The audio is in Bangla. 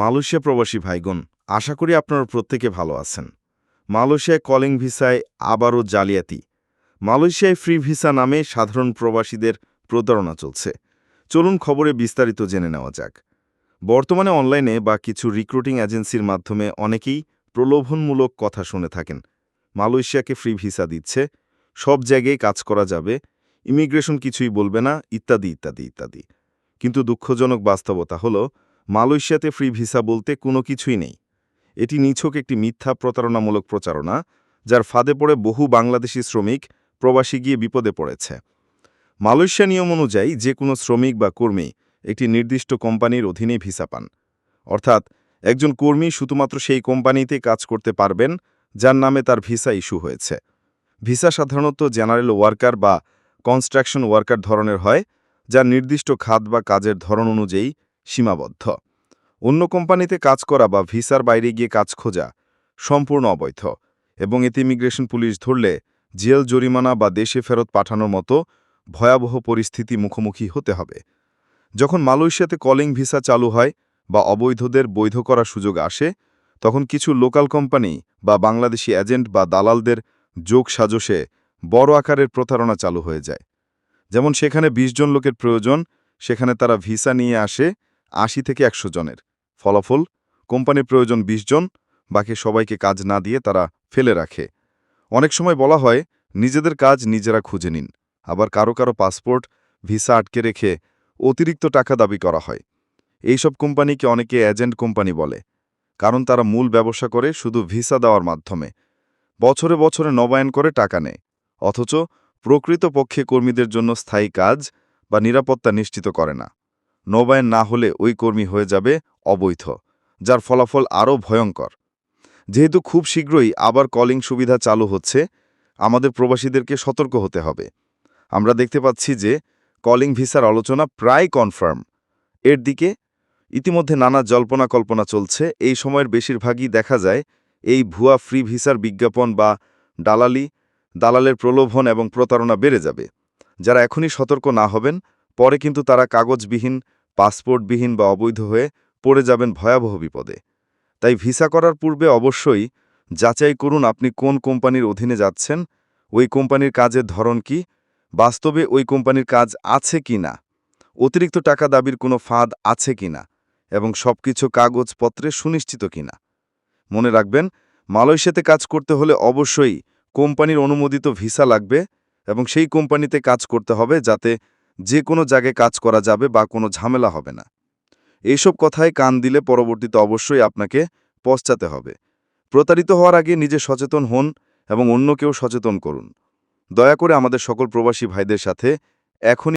মালয়েশিয়া প্রবাসী ভাইগণ, আশা করি আপনারা প্রত্যেকে ভালো আছেন। মালয়েশিয়ায় কলিং ভিসায় আবারও জালিয়াতি। মালয়েশিয়ায় ফ্রি ভিসা নামে সাধারণ প্রবাসীদের প্রতারণা চলছে। চলুন খবরে বিস্তারিত জেনে নেওয়া যাক। বর্তমানে অনলাইনে বা কিছু রিক্রুটিং এজেন্সির মাধ্যমে অনেকেই প্রলোভনমূলক কথা শুনে থাকেন। মালয়েশিয়াকে ফ্রি ভিসা দিচ্ছে, সব জায়গায় কাজ করা যাবে, ইমিগ্রেশন কিছুই বলবে না, ইত্যাদি ইত্যাদি ইত্যাদি। কিন্তু দুঃখজনক বাস্তবতা হল মালয়েশিয়াতে ফ্রি ভিসা বলতে কোনো কিছুই নেই। এটি নিছক একটি মিথ্যা প্রতারণামূলক প্রচারণা, যার ফাঁদে পড়ে বহু বাংলাদেশি শ্রমিক প্রবাসী গিয়ে বিপদে পড়েছে। মালয়েশিয়া নিয়ম অনুযায়ী যে কোনো শ্রমিক বা কর্মী একটি নির্দিষ্ট কোম্পানির অধীনে ভিসা পান। অর্থাৎ, একজন কর্মী শুধুমাত্র সেই কোম্পানিতে কাজ করতে পারবেন, যার নামে তার ভিসা ইস্যু হয়েছে। ভিসা সাধারণত জেনারেল ওয়ার্কার বা কনস্ট্রাকশন ওয়ার্কার ধরনের হয়, যা নির্দিষ্ট খাত বা কাজের ধরন অনুযায়ী সীমাবদ্ধ। অন্য কোম্পানিতে কাজ করা বা ভিসার বাইরে গিয়ে কাজ খোঁজা সম্পূর্ণ অবৈধ এবং এতে ইমিগ্রেশন পুলিশ ধরলে জেল, জরিমানা বা দেশে ফেরত পাঠানোর মতো ভয়াবহ পরিস্থিতি মুখোমুখি হতে হবে। যখন মালয়েশিয়াতে কলিং ভিসা চালু হয় বা অবৈধদের বৈধ করার সুযোগ আসে, তখন কিছু লোকাল কোম্পানি বা বাংলাদেশি এজেন্ট বা দালালদের যোগ সাজসে বড় আকারের প্রতারণা চালু হয়ে যায়। যেমন সেখানে ২০ জন লোকের প্রয়োজন, সেখানে তারা ভিসা নিয়ে আসে আশি থেকে একশো জনের। ফলাফল, কোম্পানির প্রয়োজন ২০ জন, বাকি সবাইকে কাজ না দিয়ে তারা ফেলে রাখে। অনেক সময় বলা হয়, নিজেদের কাজ নিজেরা খুঁজে নিন। আবার কারও কারও পাসপোর্ট, ভিসা আটকে রেখে অতিরিক্ত টাকা দাবি করা হয়। এইসব কোম্পানিকে অনেকে এজেন্ট কোম্পানি বলে, কারণ তারা মূল ব্যবসা করে শুধু ভিসা দেওয়ার মাধ্যমে। বছরে বছরে নবায়ন করে টাকা নেয়। অথচ প্রকৃতপক্ষে কর্মীদের জন্য স্থায়ী কাজ বা নিরাপত্তা নিশ্চিত করে না। নবায়ন না হলে ওই কর্মী হয়ে যাবে অবৈধ, যার ফলাফল আরও ভয়ঙ্কর। যেহেতু খুব শীঘ্রই আবার কলিং সুবিধা চালু হচ্ছে, আমাদের প্রবাসীদেরকে সতর্ক হতে হবে। আমরা দেখতে পাচ্ছি যে কলিং ভিসার আলোচনা প্রায় কনফার্ম। এর দিকে ইতিমধ্যে নানা জল্পনা কল্পনা চলছে। এই সময়ের বেশিরভাগই দেখা যায় এই ভুয়া ফ্রি ভিসার বিজ্ঞাপন বা দালালি, দালালের প্রলোভন এবং প্রতারণা বেড়ে যাবে। যারা এখনই সতর্ক না হবেন, পরে কিন্তু তারা কাগজবিহীন পাসপোর্টবিহীন বা অবৈধ হয়ে পড়ে যাবেন ভয়াবহ বিপদে। তাই ভিসা করার পূর্বে অবশ্যই যাচাই করুন আপনি কোন কোম্পানির অধীনে যাচ্ছেন, ওই কোম্পানির কাজের ধরন কি, বাস্তবে ওই কোম্পানির কাজ আছে কি না, অতিরিক্ত টাকা দাবির কোনো ফাঁদ আছে কিনা এবং সবকিছু কাগজপত্রে সুনিশ্চিত কিনা মনে রাখবেন, মালয়েশিয়াতে কাজ করতে হলে অবশ্যই কোম্পানির অনুমোদিত ভিসা লাগবে এবং সেই কোম্পানিতে কাজ করতে হবে যাতে যে কোনো জায়গায় কাজ করা যাবে বা কোনো ঝামেলা হবে না। এইসব কথায় কান দিলে পরবর্তীতে অবশ্যই আপনাকে পশ্চাতে হবে। প্রতারিত হওয়ার আগে নিজে সচেতন হন এবং অন্যকেও সচেতন করুন। দয়া করে আমাদের সকল প্রবাসী ভাইদের সাথে এখনই